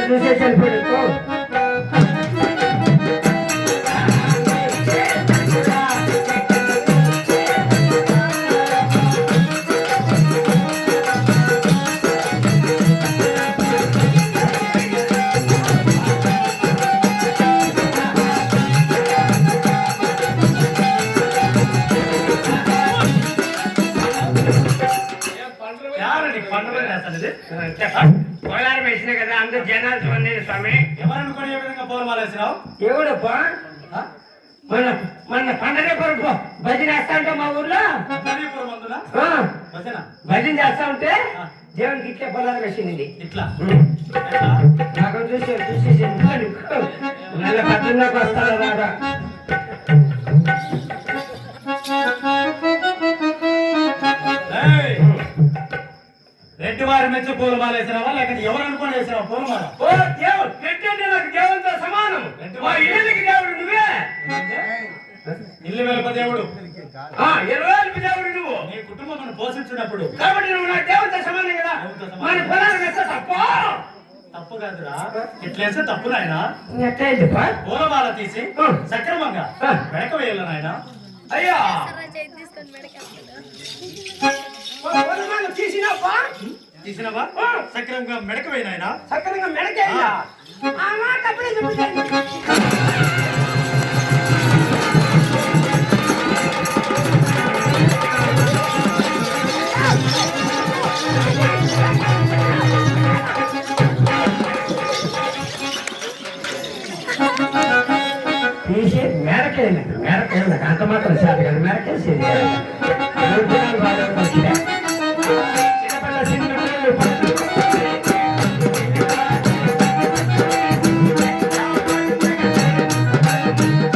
sekarang sa cellphone. యారండి పండుగ చేస్తాను ఇది. పొలారం వేసిన కదా అందరు జనాలు చూడండి స్వామి. ఎవరనుకుని ఏ విధంగా పూలమాల వేసినావు? ఎవడప్పా? మన మన పండగ కొరకు భజన వేస్తా ఉంటాం మా ఊర్లో? భజన? చేస్తా ఉంటే దేవునికి ఇట్లే పొలారం వేసింది ఇట్లా? నాకు చూసి చూసేసి నెల పద్దెనిమిదికి వస్తాడు రెడ్డి వారి మెచ్చు పూలమాల వేసినావా? లేకపోతే ఎవరు అనుకుని వేసినావా పూలమాల? ఓ దేవుడు పెట్టండి నాకు దేవునితో సమానం. మా ఇల్లుకి దేవుడు నువ్వే. ఇల్లు వెలుప దేవుడు. ఆ, ఇరవై దేవుడు నువ్వు. నీ కుటుంబం పోషించినప్పుడు కాబట్టి నువ్వు నా దేవునితో సమానం కదా. మన పొలారం వేస్తే తప్ప? తప్పు కాదురా. ఇట్లేస్తే తప్పు నాయన. పూలమాల తీసి. సక్రమంగా. వెనక వేయాలి నాయన? అయ్యా. తీసినావా? తీసినవా? సక్రమంగా మెడక వేయి నాయన. సక్కరంగా మెడకేయ్యా. ఆ. మాట అప్పుడే చెప్తాను తీసి మేరకేయండి మేరకేయండి అంత మాత్రం చేత కదా. మేరకేసేది.